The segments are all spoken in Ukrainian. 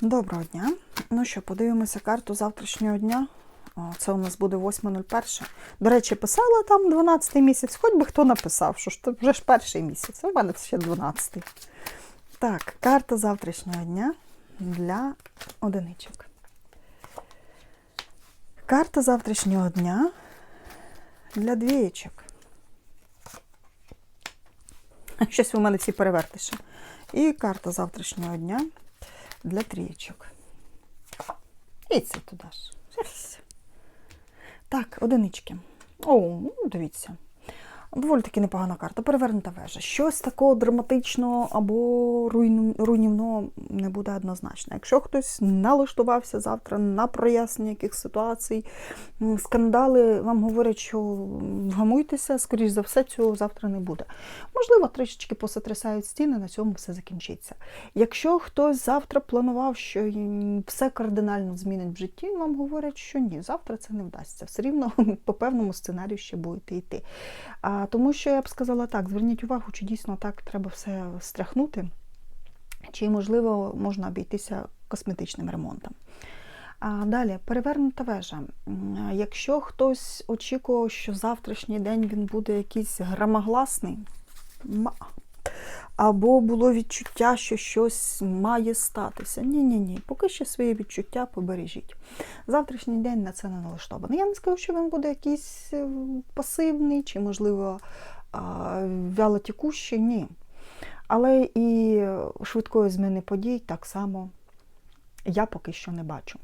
Доброго дня. Ну що, подивимося карту завтрашнього дня. Це у нас буде 8.01. До речі, писала там 12 місяць. Хоч би хто написав, що ж це вже ж перший місяць, а в мене ще 12. Так, карта завтрашнього дня для одиничок. Карта завтрашнього дня для двієчок. Щось у мене всі перевертиші. І карта завтрашнього дня для трієчок. І це туди ж. Так, одинички. О, ну, дивіться. Доволі таки непогана карта. Перевернута вежа. Щось такого драматичного або руйнівного не буде однозначно. Якщо хтось налаштувався завтра на прояснення якихось ситуацій, скандали вам говорять, що вгамуйтеся, скоріш за все, цього завтра не буде. Можливо, трішечки посотрясають стіни, на цьому все закінчиться. Якщо хтось завтра планував, що все кардинально змінить в житті, вам говорять, що ні, завтра це не вдасться. Все рівно по певному сценарію ще будете йти. Тому що я б сказала так: зверніть увагу, чи дійсно так треба все стряхнути, чи, можливо, можна обійтися косметичним ремонтом. А далі перевернута вежа. Якщо хтось очікував, що завтрашній день він буде якийсь громогласний, або було відчуття, що щось має статися. Ні-ні ні, поки що свої відчуття побережіть. Завтрашній день на це не налаштований. Я не скажу, що він буде якийсь е, пасивний, чи, можливо, вялотікущий, ні. Але і швидкої зміни подій так само я поки що не бачу.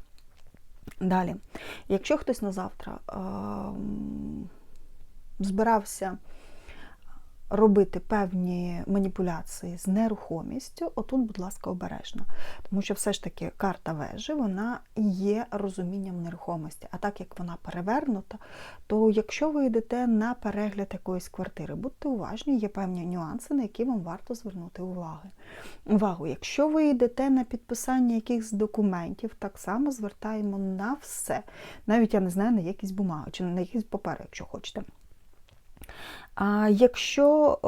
Далі, якщо хтось на завтра м, збирався робити певні маніпуляції з нерухомістю, отут, будь ласка, обережно. Тому що все ж таки карта вежі вона є розумінням нерухомості. А так як вона перевернута, то якщо ви йдете на перегляд якоїсь квартири, будьте уважні, є певні нюанси, на які вам варто звернути уваги. увагу. Якщо ви йдете на підписання якихось документів, так само звертаємо на все. Навіть я не знаю, на якісь бумаги чи на якісь папери, якщо хочете. А якщо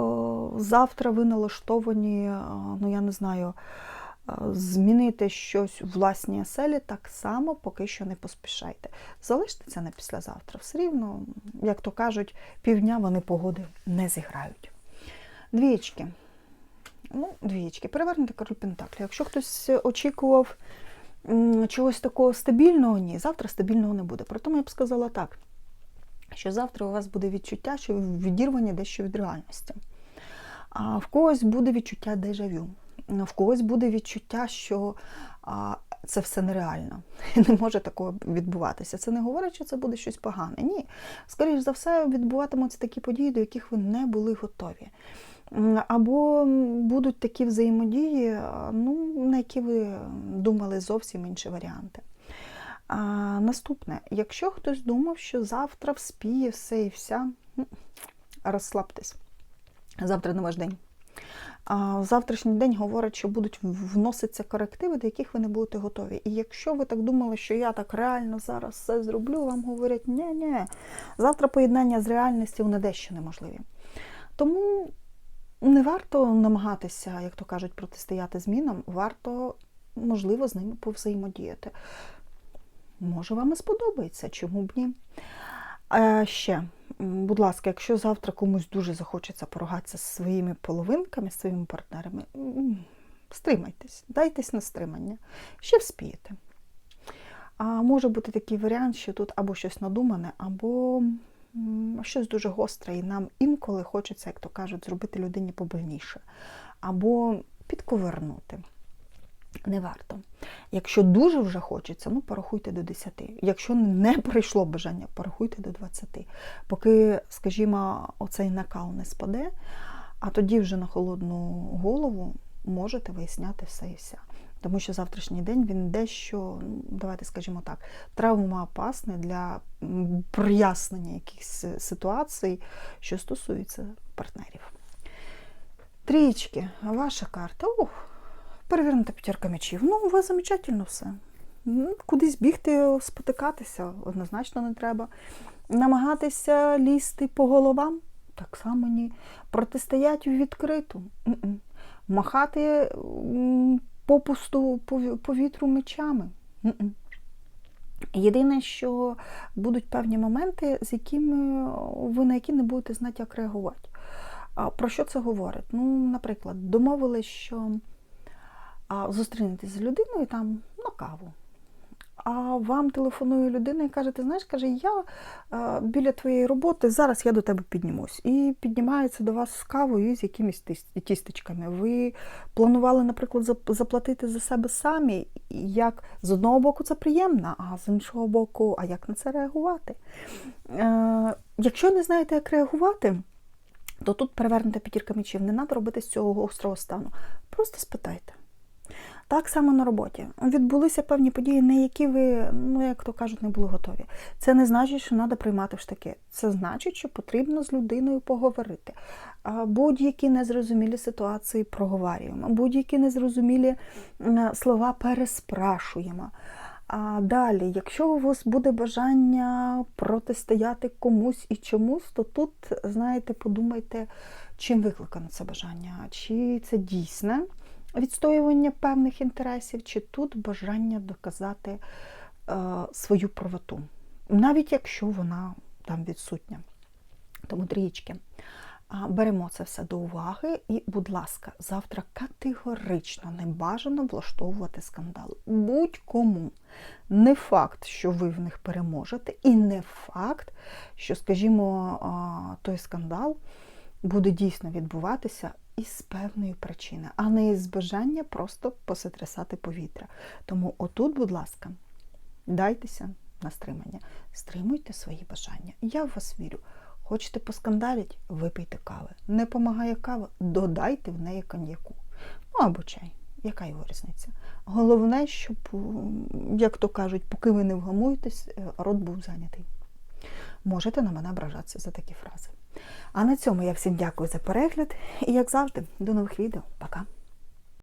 завтра ви налаштовані, ну я не знаю, змінити щось у власній оселі, так само поки що не поспішайте. Залиште це на післязавтра. Все рівно, як то кажуть, півдня вони погоди не зіграють. Двієчки. Ну, двієчки. Перевернути король Пентаклі. Якщо хтось очікував чогось такого стабільного, ні, завтра стабільного не буде. Проте я б сказала так що завтра у вас буде відчуття, що ви відірвані дещо від реальності. А в когось буде відчуття дежавю, в когось буде відчуття, що а, це все нереально. Не може такого відбуватися. Це не говорить, що це буде щось погане. Ні. Скоріше за все, відбуватимуться такі події, до яких ви не були готові. Або будуть такі взаємодії, ну, на які ви думали зовсім інші варіанти. А, наступне, якщо хтось думав, що завтра вспіє все і вся, розслабтесь. Завтра не ваш день. А, завтрашній день говорить, що будуть вноситися корективи, до яких ви не будете готові. І якщо ви так думали, що я так реально зараз все зроблю, вам говорять, ні ні завтра поєднання з реальністю не дещо неможливі. Тому не варто намагатися, як то кажуть, протистояти змінам, варто, можливо, з ними повзаємодіяти. Може, вам і сподобається, чому б ні? А ще, будь ласка, якщо завтра комусь дуже захочеться поругатися зі своїми половинками, своїми партнерами, стримайтесь, дайтесь на стримання, ще вспієте. А може бути такий варіант, що тут або щось надумане, або щось дуже гостре, і нам інколи хочеться, як то кажуть, зробити людині побольніше, або підковернути. Не варто. Якщо дуже вже хочеться, ну порахуйте до 10. Якщо не прийшло бажання, порахуйте до 20. Поки, скажімо, оцей накал не спаде, а тоді вже на холодну голову можете виясняти все і вся. Тому що завтрашній день він дещо, ну, давайте скажімо так, травмоопасний для прояснення якихось ситуацій, що стосуються партнерів. Трічки, ваша карта. Ух, перевернута п'ятерка м'ячів. Ну, у вас замечательно все. Кудись бігти, спотикатися однозначно не треба. Намагатися лізти по головам так само ні. Протистоять у відкриту. Махати попусту повітру мечами. Єдине, що будуть певні моменти, з якими ви на які не будете знати, як реагувати. Про що це говорить? Ну, наприклад, домовились, що а, зустрінетесь з людиною там на каву. А вам телефонує людина і каже, ти знаєш, каже, я е, біля твоєї роботи, зараз я до тебе піднімусь. І піднімається до вас з кавою і з якимись тістечками. Ви планували, наприклад, заплатити за себе самі. Як з одного боку це приємно, а з іншого боку, а як на це реагувати? Е, якщо не знаєте, як реагувати, то тут перевернута п'ятірка мечів. Не треба робити з цього гострого стану. Просто спитайте. Так само на роботі. Відбулися певні події, на які ви, ну як то кажуть, не були готові. Це не значить, що треба приймати штаки. Це значить, що потрібно з людиною поговорити. Будь-які незрозумілі ситуації проговорюємо, будь-які незрозумілі слова переспрашуємо. А далі, якщо у вас буде бажання протистояти комусь і чомусь, то тут, знаєте, подумайте, чим викликано це бажання, чи це дійсне відстоювання певних інтересів, чи тут бажання доказати е, свою правоту, навіть якщо вона там відсутня. Тому трієчки. Беремо це все до уваги, і, будь ласка, завтра категорично не бажано влаштовувати скандал. Будь-кому. Не факт, що ви в них переможете, і не факт, що, скажімо, той скандал буде дійсно відбуватися із певної причини, а не із бажання просто поситрясати повітря. Тому отут, будь ласка, дайтеся на стримання, стримуйте свої бажання. Я в вас вірю. Хочете поскандаліть, випийте кави. Не помагає кава, додайте в неї коньяку. Ну або чай. Яка його різниця? Головне, щоб, як то кажуть, поки ви не вгамуєтесь, е, рот був зайнятий. Можете на мене ображатися за такі фрази. А на цьому я всім дякую за перегляд і, як завжди, до нових відео. Пока!